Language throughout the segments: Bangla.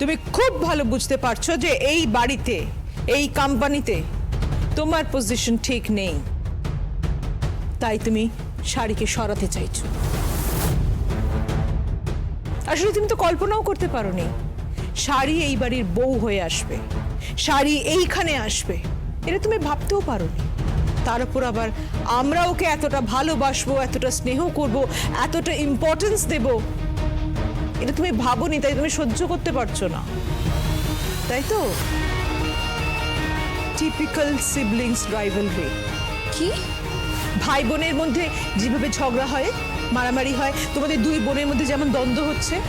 তুমি খুব ভালো বুঝতে পারছ যে এই বাড়িতে, এই কোম্পানিতে তোমার পজিশন ঠিক নেই। তাই তুমি শাড়িকে সরাতে চাইছো। আসলে তুমি তো কল্পনাও করতে পারো নি শাড়ি এই বাড়ির বউ হয়ে আসবে। শাড়ি এইখানে আসবে। এটা তুমি ভাবতেও পারো নি তার উপর আবার আমরা ওকে এতটা ভালোবাসবো, এতটা স্নেহ করব, এতটা ইম্পর্টেন্স দেব এটা তুমি ভাবোনি তাই তুমি সহ্য করতে পারছ না। তাই তো? টিপিক্যাল সিবলিংস রাইভালরি কি? ভাই বোনের মধ্যে যেভাবে ঝগড়া হয় মারামারি হয় তোমাদের দুই বোনের মধ্যে যেমন দ্বন্দ্ব হচ্ছে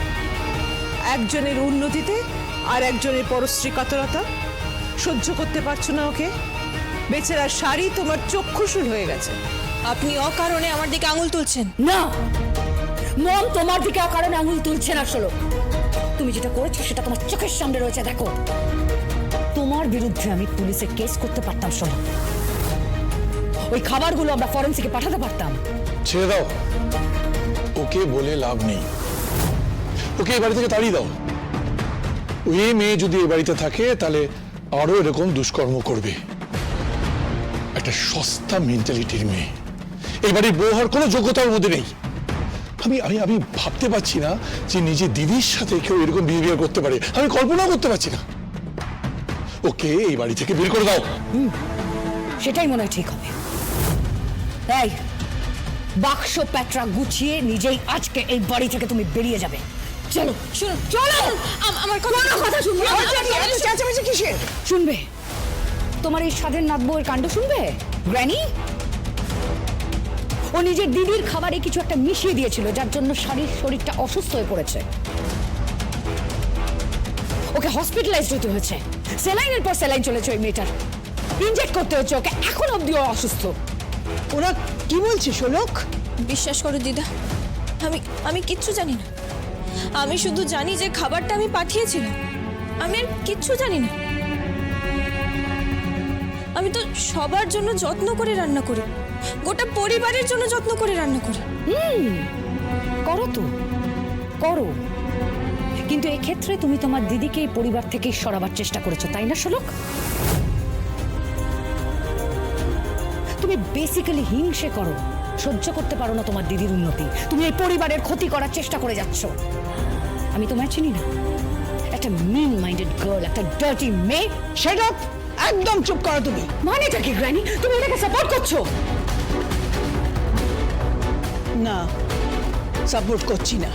একজনের উন্নতিতে আর একজনের পরশ্রী কাতরতা সহ্য করতে পারছ না ওকে? বেচারা শাড়ি তোমার চক্ষুশুল হয়ে গেছে। আপনি অকারণে আমার দিকে আঙুল তুলছেন। না! মম তোমার দিকে কারণে আঙুল তুলছে না, শোনো। তুমি যেটা করেছ সেটা তোমার চোখের সামনে রয়েছে, দেখো। তোমার বিরুদ্ধে আমি পুলিশে কেস করতে পারতাম, শোনো। ওই খাবারগুলো আমরা ফরেন্সিকে পাঠাতে পারতাম। ছেড়ে দাও। ওকে বলে লাভ নেই। ওকে এই বাড়ি থেকে তাড়িয়ে দাও। ওই মেয়ে যদি এই বাড়িতে থাকে, তাহলে আরও এরকম দুষ্কর্ম করবে। একটা সস্তা মেন্টালিটির মেয়ে। এই বাড়ির বউ হওয়ার কোনো যোগ্যতার মধ্যে নেই। আমি আমি আমি ভাবতে পারছি না যে নিজের দিদির সাথে কেউ এরকম বিহেভিয়ার করতে পারে। আমি কল্পনাও করতে পারছি না। ওকে এই বাড়ি থেকে বের করে দাও। সেটাই মনে হয় ঠিক হবে। এই বাক্স প্যাটরা গুছিয়ে নিজেই আজকে এই বাড়ি থেকে তুমি বেরিয়ে যাবে। চলো শুনুন চলো! আমার কথা কোনো কথা শুনবে না। চেঁচামেচি কিসের? শুনবে। তোমার এই স্বাধীন নাথ বউয়ের কাণ্ড শুনবে? গ্র্যানি? ও নিজের দিদির খাবারে কিছু একটা মিশিয়ে দিয়েছিল যার জন্য শারীর শরীরটা অসুস্থ হয়ে পড়েছে। ওকে হসপিটালাইজড হতে হয়েছে। সেলাইনের পর সেলাইন চলেছে ওই মেয়েটার। ইনজেক্ট করতে হচ্ছে ওকে এখন অব্দি ও অসুস্থ। ওরা কি বলছে শোলক? বিশ্বাস করো দিদা আমি আমি কিচ্ছু জানি না। আমি শুধু জানি যে খাবারটা আমি পাঠিয়েছিলাম। আমি আর কিচ্ছু জানি না। আমি তো সবার জন্য যত্ন করে রান্না করি। গোটা পরিবারের জন্য যত্ন করে রান্না করি। করো তো। করো। কিন্তু এক্ষেত্রে তুমি তোমার দিদিকে এই পরিবার থেকে সরাবার চেষ্টা করেছ, তাই না শোলক তুমি বেসিক্যালি হিংসে করো, সহ্য করতে পারো না তোমার দিদির উন্নতি। তুমি এই পরিবারের ক্ষতি করার চেষ্টা করে যাচ্ছ। আমি তোমায় চিনি না। একটা মিন মাইন্ডেড গার্ল একটা ডার্টি মেয়ে সেটা একদম চুপ করো তুমি। মানেটা কি, গ্র্যানি? তুমি এটাকে সাপোর্ট করছ? না সাপোর্ট করছি না।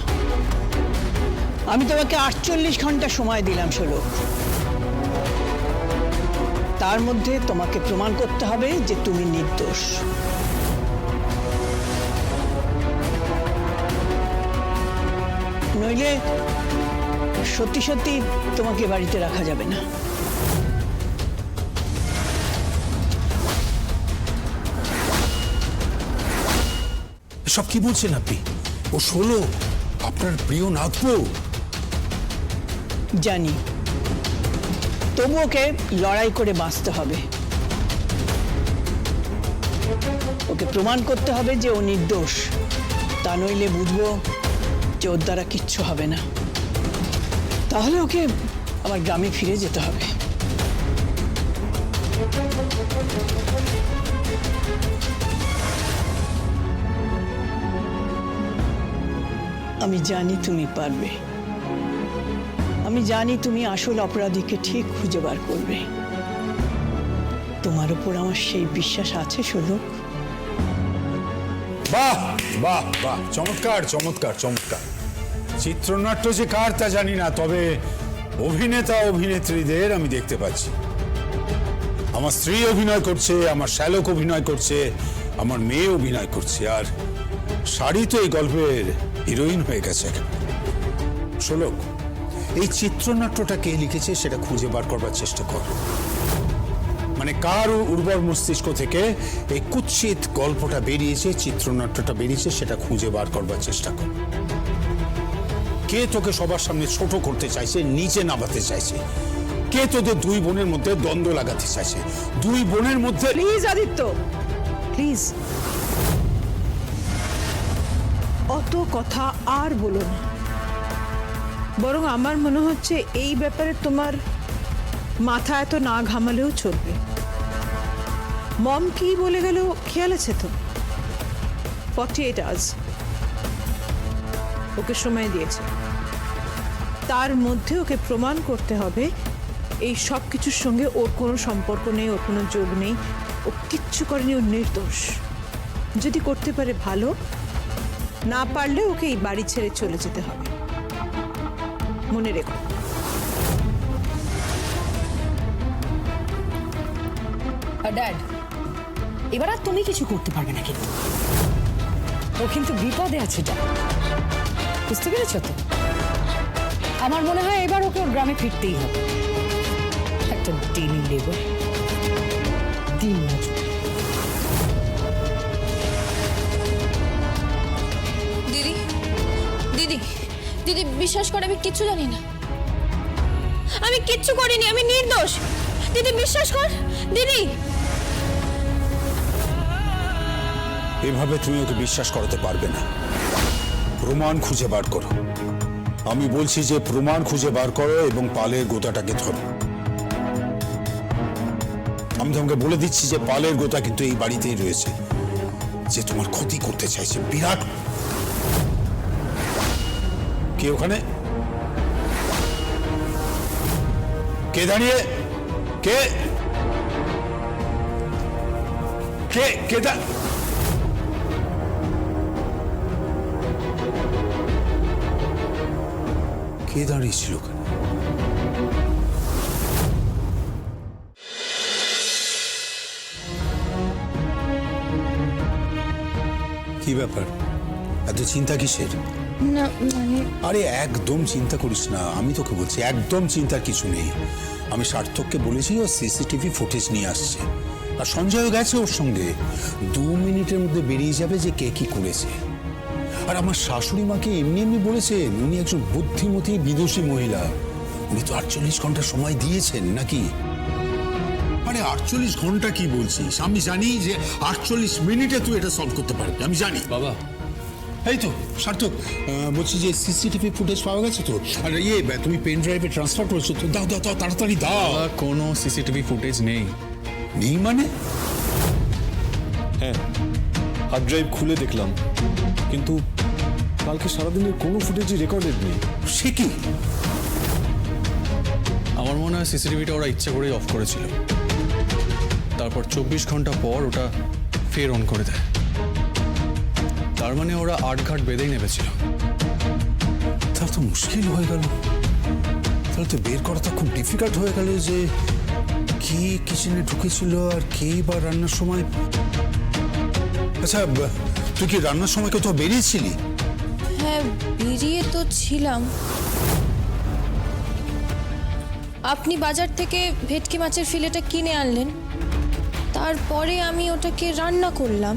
আমি তোমাকে আটচল্লিশ ঘণ্টা সময় দিলাম ষোলো তার মধ্যে তোমাকে প্রমাণ করতে হবে যে তুমি নির্দোষ। নইলে সত্যি সত্যি তোমাকে বাড়িতে রাখা যাবে না। সব কি বলছেন আপনি? ও ষোলো আপনার প্রিয় নাথবউ জানি। তবু ওকে লড়াই করে বাঁচতে হবে। ওকে প্রমাণ করতে হবে যে ও নির্দোষ। তা নইলে বুঝব যে ওর দ্বারা কিচ্ছু হবে না। তাহলে ওকে আমার গ্রামে ফিরে যেতে হবে। আমি জানি তুমি পারবে। আমি জানি তুমি আসল অপরাধীকে ঠিক খুঁজে বার করবে। তোমার উপর আমার সেই বিশ্বাস আছে শোলক বাহ বাহ বাহ। চমৎকার চমৎকার চমৎকার। চিত্রনাট্য যে কার তা জানি না, তবে অভিনেতা, অভিনেত্রীদের আমি দেখতে পাচ্ছি। আমার স্ত্রী অভিনয় করছে, আমার শ্যালক অভিনয় করছে, আমার মেয়ে অভিনয় করছে, আর শাড়ি তো এই গল্পের হিরোইন হয়ে গেছে। শোলক, এই চিত্রনাট্যটা কে লিখেছে সেটা খুঁজে বার করবার চেষ্টা কর। মানে কার উর্বর মস্তিষ্ক থেকে এই কুৎসিত গল্পটা বেরিয়েছে, চিত্রনাট্যটা বেরিয়েছে, সেটা খুঁজে বার করবার চেষ্টা কর। কে তোকে সবার সামনে ছোট করতে চাইছে, নিচে নামাতে চাইছে? কে তোদের দুই বোনের মধ্যে দ্বন্দ্ব লাগাতে চাইছে? দুই বোনের মধ্যে প্লিজ আদিত্য! প্লিজ অত কথা আর বলো না। বরং আমার মনে হচ্ছে এই ব্যাপারে তোমার মাথা এত না ঘামালেও চলবে। মম কি বলে গেল খেয়াল আছে তো? ফর্টি এইট আওয়ার্স ওকে সময় দিয়েছে। তার মধ্যে ওকে প্রমাণ করতে হবে, এই সব কিছুর সঙ্গে ওর কোনো সম্পর্ক নেই, ওর কোনো যোগ নেই, ও কিচ্ছু করেনি, ও নির্দোষ। যদি করতে পারে ভালো না পারলে ওকে এই বাড়ি ছেড়ে চলে যেতে হবে। মনে রেখো। ড্যাড, এবার আর তুমি কিছু করতে পারবে না কিন্তু। ও কিন্তু বিপদে আছে, ড্যাড। বুঝতে পেরেছ তো? আমার মনে হয় এবার ওকে ওর গ্রামে ফিরতেই হবে। একটা ডেলি লেবার দিন মজুর দিদি বিশ্বাস করে আমি কিচ্ছু জানি না। আমি কিচ্ছু করিনি, আমি নির্দোষ। দিদি বিশ্বাস কর, দিদি। এভাবে তুমি ওকে বিশ্বাস করাতে পারবে না। প্রমাণ খুঁজে বার করো। আমি বলছি যে প্রমাণ খুঁজে বার করো এবং পালের গোতাটাকে ধরো। আমি তোমাকে বলে দিচ্ছি যে পালের গোতা কিন্তু এই বাড়িতেই রয়েছে। যে তোমার ক্ষতি করতে চাইছে, বিরাট কে ওখানে? কে দাঁড়িয়ে? কে? কে কে দা কে দাঁড়িয়েছিল ওখানে? কি ব্যাপার? এত চিন্তা কিসের? না মানে আরে একদম চিন্তা করিস না আমি তোকে বলছি একদম চিন্তার কিছু নেই। আমি সার্থককে বলেছি ও সিসিটিভি ফুটেজ নিয়ে আসছে। আর সঞ্জয়ও গেছে ওর সঙ্গে। দু মিনিটের মধ্যে বেরিয়ে যাবে যে কে কি করেছে। আর আমার শাশুড়ি মাকে এমনি এমনি বলেছেন উনি একজন বুদ্ধিমতী বিদুষী মহিলা। উনি তো আটচল্লিশ ঘণ্টা সময় দিয়েছেন নাকি? আরে আটচল্লিশ ঘণ্টা কি বলছিস? আমি জানি যে আটচল্লিশ মিনিটে তুই এটা সলভ করতে পারবি আমি জানি। বাবা এই তো সার্থক বলছি যে সিসিটিভি ফুটেজ পাওয়া গেছে তো? আর ইয়ে তুমি পেন ড্রাইভে ট্রান্সফার করেছ তো? দাও দাও দাও তাড়াতাড়ি দাও। কোনো সিসিটিভি ফুটেজ নেই। নেই মানে? হ্যাঁ হার্ড ড্রাইভ খুলে দেখলাম। কিন্তু কালকে সারাদিনের কোনো ফুটেজই রেকর্ডেড নেই। সে কি? আমার মনে হয় সিসিটিভিটা ওরা ইচ্ছা করেই অফ করেছিল। তারপর চব্বিশ ঘণ্টা পর ওটা ফের অন করে দেয়। তার মানে ওরা আট ঘাট বেঁধেই নেমেছিল। তাহলে তো মুশকিল হয়ে গেল। তাহলে তো বের করাটা খুব ডিফিকাল্ট হয়ে গেল যে কে কিচেনে ঢুকেছিল আর কে বা রান্নার সময়। আচ্ছা তুই কি রান্নার সময় কোথাও বেরিয়েছিলি? হ্যাঁ বেরিয়ে তো ছিলাম। আপনি বাজার থেকে ভেটকি মাছের ফিলেটা কিনে আনলেন। তারপরে আমি ওটাকে রান্না করলাম।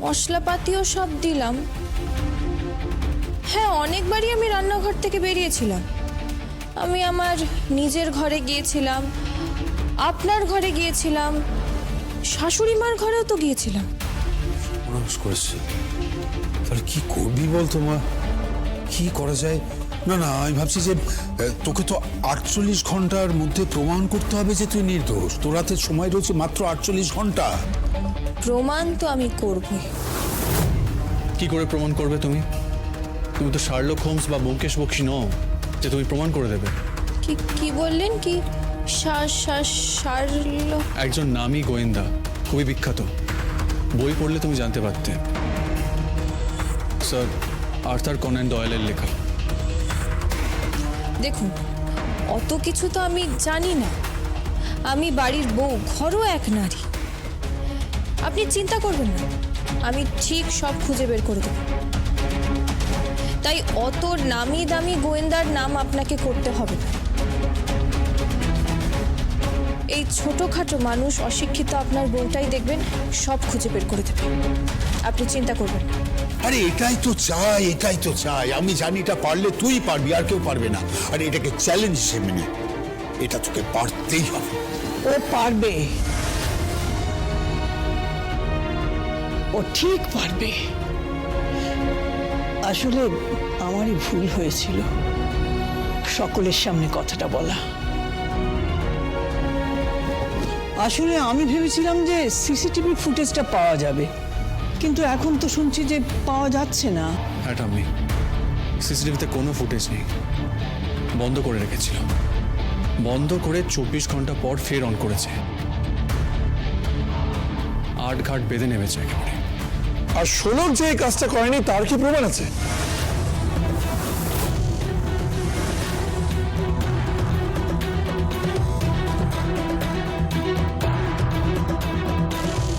মশলাপাতিও সব দিলাম। হ্যাঁ অনেকবারই আমি রান্নাঘর থেকে বেরিয়েছিলাম। আমি আমার নিজের ঘরে গিয়েছিলাম, আপনার ঘরে গিয়েছিলাম শাশুড়ি মার ঘরেও তো গিয়েছিলাম। করেছে। তাহলে কি করবি বল তোমার কি করা যায়? না না আমি ভাবছি যে তোকে তো আটচল্লিশ ঘণ্টার মধ্যে প্রমাণ করতে হবে যে তুই নির্দোষ। তোর হাতে সময় রয়েছে মাত্র আটচল্লিশ ঘণ্টা। প্রমাণ তো আমি করবই। কি করে প্রমাণ করবে তুমি? তুমি তো শার্লক হোমস বা ব্যোমকেশ বক্সি নও যে তুমি প্রমাণ করে দেবে। কি কি বললেন? কি? সা- সা- শার্লক? একজন নামী গোয়েন্দা খুবই বিখ্যাত। বই পড়লে তুমি জানতে পারতে। স্যার আর্থার কনান ডয়েলের লেখা। দেখুন, অত কিছু তো আমি জানি না। আমি বাড়ির বউ, ঘরও এক নারী। আপনি চিন্তা করবেন না, আমি ঠিক সব খুঁজে বের করে দেব। তাই অত নামি দামি গোয়েন্দার নাম আপনাকে করতে হবে এই ছোটখাটো মানুষ অশিক্ষিত আপনার বউটাই দেখবেন, সব খুঁজে বের করে দেবে। আপনি চিন্তা করবেন না। আরে এটাই তো চাই, এটাই তো চাই। আমি জানি এটা পারলে তুই পারবি, আর কেউ পারবে না। আর এটাকে চ্যালেঞ্জ হিসেবে নে। এটা তোকে পারতেই হবে। ও পারবে। ও ঠিক পারবে। আসলে আমারই ভুল হয়েছিল। সকলের সামনে কথাটা বলা। আসলে আমি ভেবেছিলাম যে সিসিটিভি ফুটেজটা পাওয়া যাবে। কিন্তু এখন তো শুনছি যে পাওয়া যাচ্ছে না। হ্যাঁ ঠাম্মি। সিসিটিভিতে কোনো ফুটেজ নেই। বন্ধ করে রেখেছিল। বন্ধ করে চব্বিশ ঘণ্টা পর ফের অন করেছে। আট ঘাট বেঁধে নেমেছে একেবারে। আর ষোলোর যে এই কাজটা করেনি তার কি প্রমাণ আছে?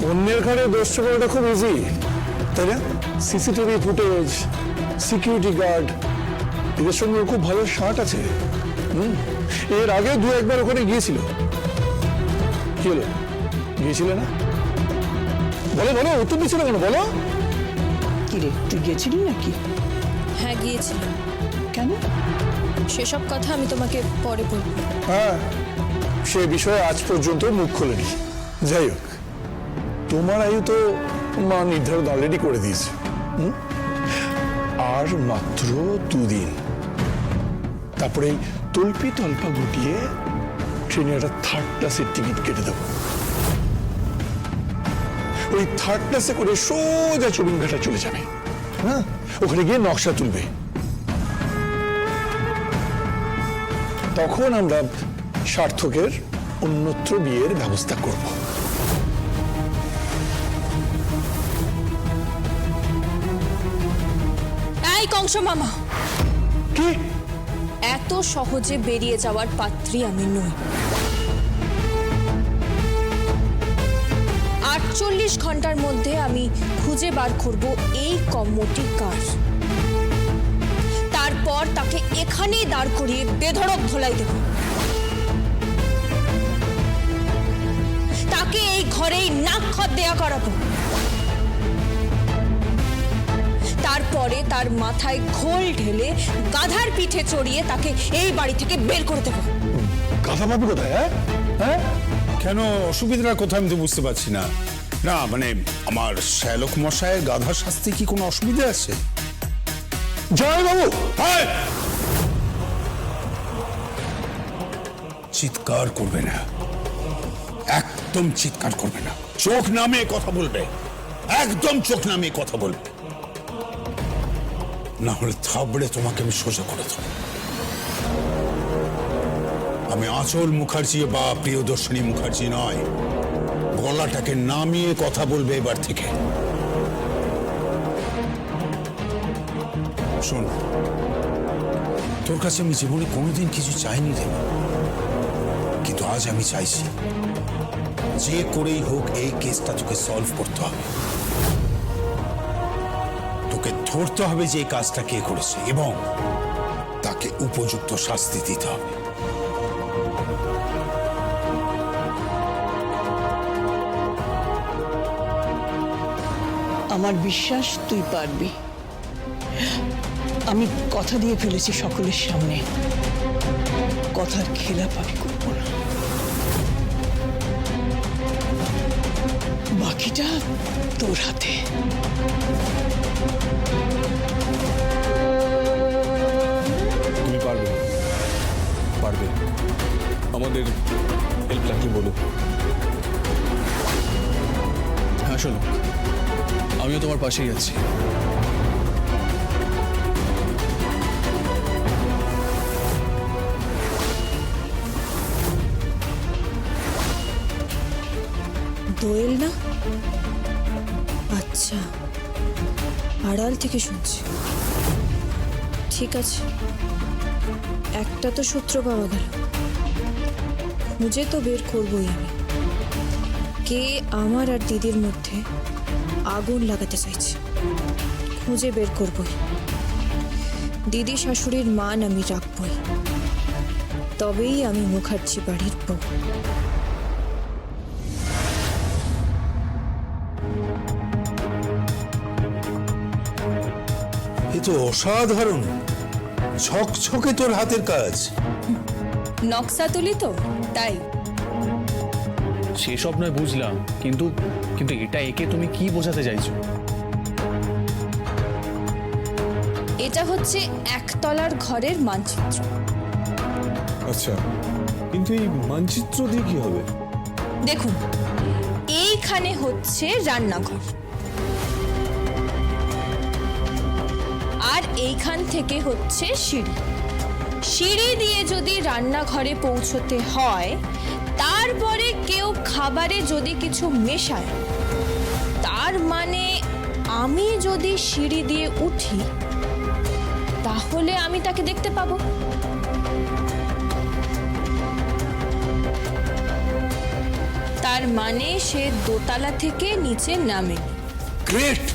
অন্যের ঘরে দোষ করাটা খুব ইজি তাই না? সিসিটিভি ফুটেজ সিকিউরিটি গার্ড এদের সঙ্গে খুব ভালো শার্ট আছে। হুম? এর আগে দু একবার ওখানে গিয়েছিল। কি হলো? গিয়েছিল না? বলো বলো উত্তর দিচ্ছিল কেন? বলো। কিরে তুই গিয়েছিলি নাকি? হ্যাঁ গিয়েছিলাম। কেন? সেসব কথা আমি তোমাকে পরে বলব। হ্যাঁ সে বিষয়ে আজ পর্যন্ত মুখ খোলেনি। যাই হোক। তোমার আয়ু তো মা নির্ধারণ অলরেডি করে দিয়েছে। আর মাত্র দুদিন। তারপরে তল্পি তল্পা গুটিয়ে ট্রেনে একটা থার্ড ক্লাসের টিকিট কেটে দেবো। ওই থার্ড ক্লাসে করে সোজা চবিনঘাটা চলে যাবে। হ্যাঁ? ওখানে গিয়ে নকশা তুলবে। তখন আমরা সার্থকের অন্যত্র বিয়ের ব্যবস্থা করব। এই মামা? কি? এত সহজে বেরিয়ে যাওয়ার পাত্রী আমি নই। আটচল্লিশ ঘণ্টার মধ্যে আমি খুঁজে বার করব এই কম্মটি কার? তারপর তাকে এখানেই দাঁড় করিয়ে বেধড়ক ধোলাই দেব। তাকে এই ঘরেই নাক খত দেয়া করাবো। তারপরে তার মাথায় খোল ঢেলে গাধার পিঠে চড়িয়ে তাকে এই বাড়ি থেকে বের করে দেবো। কথা পাবি কোথায় হ্যাঁ? হ্যাঁ? কেন অসুবিধাটা কোথায় আমি তো বুঝতে পারছি না। না মানে আমার শ্যালক মশায়ের গাধা শাস্তি কি কোনো অসুবিধা আছে? জয় বাবু! চিৎকার করবে না। একদম চিৎকার করবে না। চোখ নামে কথা বলবে। একদম চোখ নামে কথা বলবে। না হলে থাবড়ে তোমাকে আমি সোজা করে দেবো। আমি আচল মুখার্জি বা প্রিয়দর্শনী মুখার্জি নয়। গলাটাকে নামিয়ে কথা বলবে এবার থেকে। শোন, তোর কাছে আমি জীবনে কোনোদিন কিছু চাইনি রে কিন্তু আজ আমি চাইছি, যে করেই হোক এই কেসটা তোকে সলভ করতে হবে। ধরতে হবে যে কাজটা কে করেছে এবং তাকে উপযুক্ত শাস্তি দিতে হবে। আমার বিশ্বাস তুই পারবি। আমি কথা দিয়ে ফেলেছি সকলের সামনে। কথার খেলাপ আমি করব না। বাকিটা তোর হাতে। তুমি পারবে পারবে। আমাদের হেল্প লাগলে বলো। হ্যাঁ শোনো। আমিও তোমার পাশেই আছি। দোয়েল না? আড়াল থেকে শুনছি। ঠিক আছে। একটা তো সূত্র পাওয়া গেল। খুঁজে তো বের করবই আমি। কে আমার আর দিদির মধ্যে আগুন লাগাতে চাইছে? খুঁজে বের করবই। দিদি শাশুড়ির মান আমি রাখবই। তবেই আমি মুখার্জি বাড়ির বউ। তো অসাধারণ। ছকছকে তোর হাতের কাজ। নকশা তুলি তো তাই। সেসব নয় বুঝলাম। কিন্তু কিন্তু এটা একে তুমি কি বোঝাতে চাইছো? এটা হচ্ছে একতলার ঘরের মানচিত্র। আচ্ছা কিন্তু এই মানচিত্র দিয়ে কি হবে? দেখুন এইখানে হচ্ছে রান্নাঘর। এইখান থেকে হচ্ছে সিঁড়ি। সিঁড়ি দিয়ে যদি রান্নাঘরে পৌঁছতে হয়, তারপরে কেউ খাবারে যদি কিছু মেশায়, তার মানে আমি যদি সিঁড়ি দিয়ে উঠি, তাহলে আমি তাকে দেখতে পাবো। তার মানে সে দোতলা থেকে নিচে নামে। গ্রেট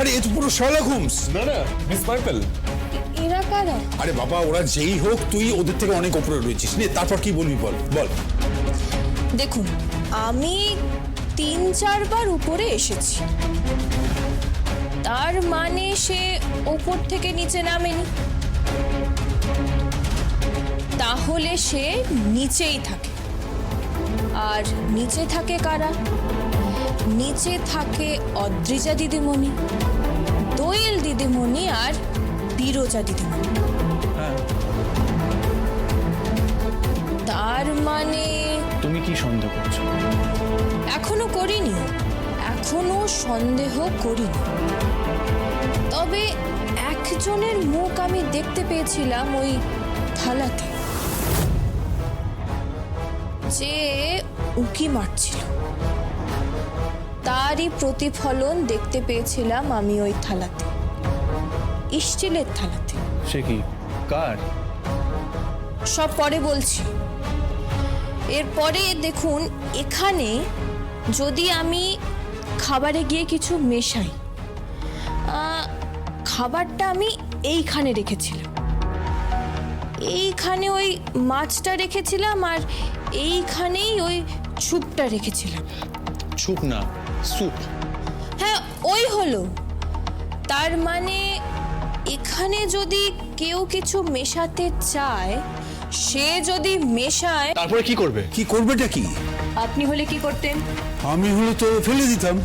আরে এ তো পুরো শার্লক হোমস না না মিস মার্পেল এরা কারা? আরে বাবা ওরা যেই হোক তুই ওদের থেকে অনেক ওপরে রয়েছিস। নে তারপর কি বলবি বল বল। দেখুন আমি তিন চারবার উপরে এসেছি। তার মানে সে ওপর থেকে নিচে নামেনি। তাহলে সে নিচেই থাকে। আর নিচে থাকে কারা? নিচে থাকে অদ্রিজা দিদিমণি দোয়েল দিদিমণি আর বিরোজা দিদিমণি। তার মানে তুমি কি সন্দেহ করছ? এখনও করিনি এখনও সন্দেহ করিনি। তবে একজনের মুখ আমি দেখতে পেয়েছিলাম ওই থালাতে যে উকি মারছিল। তারই প্রতিফলন দেখতে পেয়েছিলাম আমি ওই থালাতে। স্টিলের থালাতে। সে কি? কার? সব পরে বলছি। এরপরে দেখুন এখানে যদি আমি খাবারে গিয়ে কিছু মেশাই খাবারটা আমি এইখানে রেখেছিলাম। এইখানে ওই মাছটা রেখেছিলাম আর এইখানেই ওই স্যুপটা রেখেছিলাম। ছুপ না। স্যুপ হ্যাঁ ওই হলো। তার মানে এখানে যদি কেউ কিছু মেশাতে চায় সে যদি মেশায় তারপরে কি করবে? কি করবেটা কি? আপনি হলে কি করতেন? আমি হলে তো ফেলে দিতাম।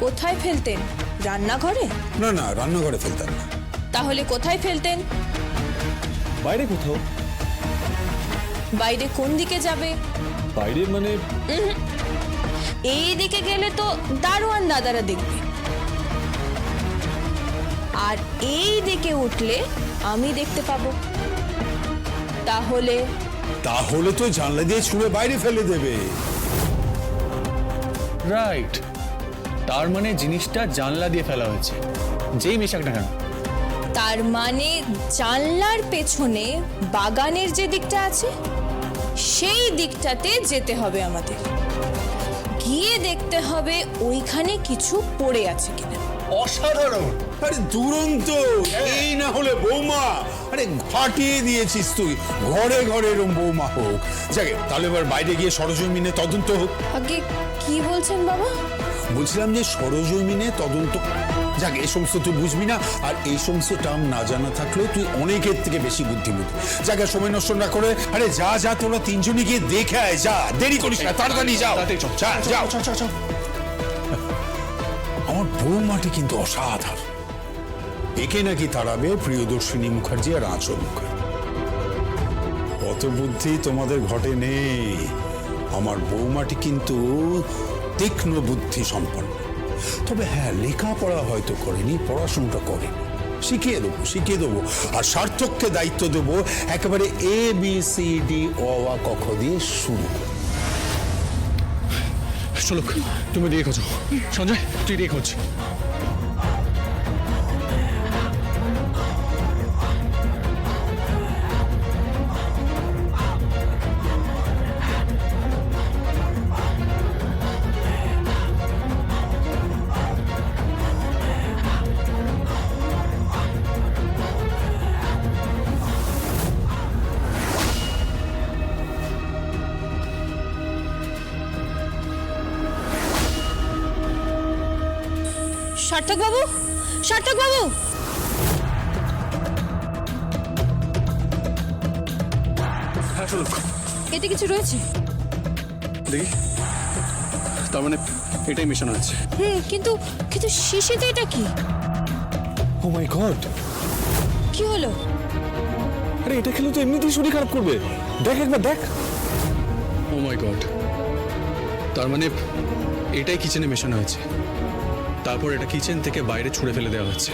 কোথায় ফেলতেন? রান্নাঘরে? না না রান্নাঘরে ফেলতাম না। তাহলে কোথায় ফেলতেন? বাইরে কোথাও। বাইরে কোন দিকে যাবে? বাইরে মানে এই দিকে গেলে তো দারোয়ান দাদারা দেখবে। আর এই দিকে উঠলে আমি দেখতে পাবো। তাহলে? তাহলে তো জানলা দিয়ে ছুঁড়ে বাইরে ফেলে দেবে। রাইট তার মানে জিনিসটা জানলা দিয়ে ফেলা হয়েছে। যেই মেশাক না কেন। তার মানে জানলার পেছনে বাগানের যে দিকটা আছে সেই দিকটাতে যেতে হবে আমাদের। গিয়ে দেখতে হবে ওইখানে কিছু পড়ে আছে কিনা। অসাধারণ। আরে দুরন্ত। এই না হলে বৌমা। আরে ঘাটিয়ে দিয়েছিস তুই। ঘরে ঘরে এরম বৌমা হোক। যাকে তাহলে এবার বাইরে গিয়ে সরজমিনে তদন্ত হোক। আগে কি বলছেন বাবা? বলছিলাম যে সরজমিনে তদন্ত যাক এই সমস্ত তুই বুঝবি না আর এই সমস্ত টার্ম না জানা থাকলেও তুই অনেকের থেকে বেশি বুদ্ধিমতী। যাকে সময় নষ্ট না করে আরে যা যা তোরা তিনজনই গিয়ে দেখে আয় যা দেরি করিস না তাড়াতাড়ি যাও। যা, যাও। আমার বৌমাটি কিন্তু অসাধারণ। একে নাকি তাড়াবে প্রিয়দর্শিনী মুখার্জি আর আঁচল মুখার্জি? অত বুদ্ধি তোমাদের ঘটে নেই। আমার বৌমাটি কিন্তু তীক্ষ্ণ বুদ্ধি সম্পন্ন। তবে হ্যাঁ লেখাপড়া হয়তো করেনি, পড়াশোনাটা করে শিখিয়ে দেবো শিখিয়ে দেবো। আর সার্থককে দায়িত্ব দেবো একেবারে এ বি সি ডি অ, আ, ক, খ দিয়ে শুরু চলো, তুমি খোঁজো। সঞ্জয়, তুই দিয়ে সার্থক বাবু সার্থক বাবু হ্যাঁ এতে কিছু রয়েছে? দেখি। তার মানে এটাই মেশানো আছে হুম কিন্তু কিন্তু শিশিতে এটা কি? ও মাই গড কি হলো? আরে এটা খেলে তো এমনিতেই শরীর খারাপ করবে। দেখ একবার দেখ। ও মাই গড তার মানে এটাই কিচেনে মেশানো হয়েছে। তারপর এটা কিচেন থেকে বাইরে ছুঁড়ে ফেলে দেওয়া হচ্ছে।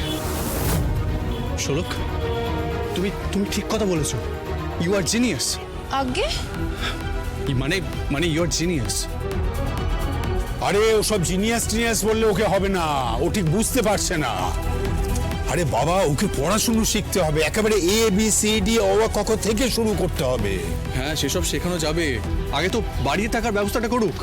শোলক তুমি তুমি ঠিক কথা বলেছ। ইউ আর জিনিয়াস আগে মানে মানে ইউ আর জিনিয়াস আরে ওসব জিনিয়াস টিনিয়াস বললে ওকে হবে না। ও ঠিক বুঝতে পারছে না। আরে বাবা ওকে পড়াশুনো শিখতে হবে। একেবারে এ বি সি ডি অ আ, ক খ থেকে শুরু করতে হবে। হ্যাঁ সেসব শেখানো যাবে। আগে তো বাড়িতে থাকার ব্যবস্থাটা করুক।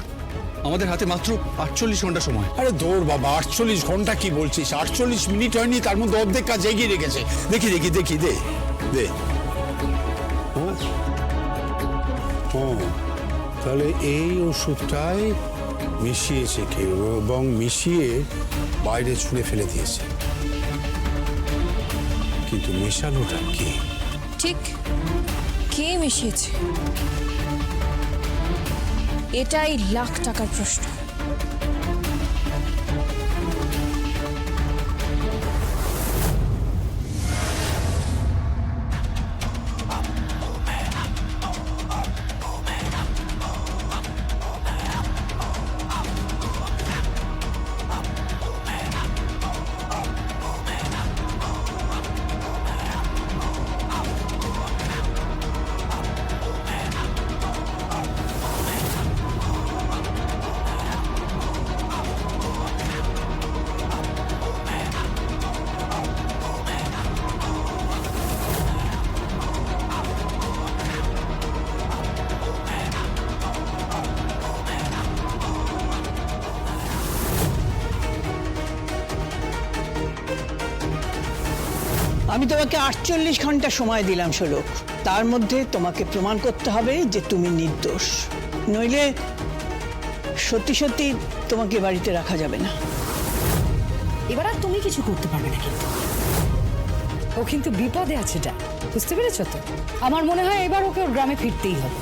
আমাদের হাতে মাত্র আটচল্লিশ ঘণ্টা সময়। আরে দৌড় বাবা আটচল্লিশ ঘণ্টা কি বলছিস? আটচল্লিশ মিনিট হয়নি তার মধ্যে অর্ধেক কাজ এগিয়ে রেখেছে। দেখি দেখি দেখি দে দে? ও, তাহলে এই ওষুধটাই মিশিয়েছে কেউ এবং মিশিয়ে বাইরে ছুঁড়ে ফেলে দিয়েছে। কিন্তু মেশানোটা কি? ঠিক কে মিশিয়েছে? এটাই লাখ টাকার প্রশ্ন। আমি তোমাকে আটচল্লিশ ঘণ্টা সময় দিলাম শোলক তার মধ্যে তোমাকে প্রমাণ করতে হবে যে তুমি নির্দোষ। নইলে সত্যি সত্যি তোমাকে বাড়িতে রাখা যাবে না। এবার আর তুমি কিছু করতে পারবে না কিন্তু। ও কিন্তু বিপদে আছে এটা বুঝতে পেরেছ তো? আমার মনে হয় এবার ওকে ওর গ্রামে ফিরতেই হবে।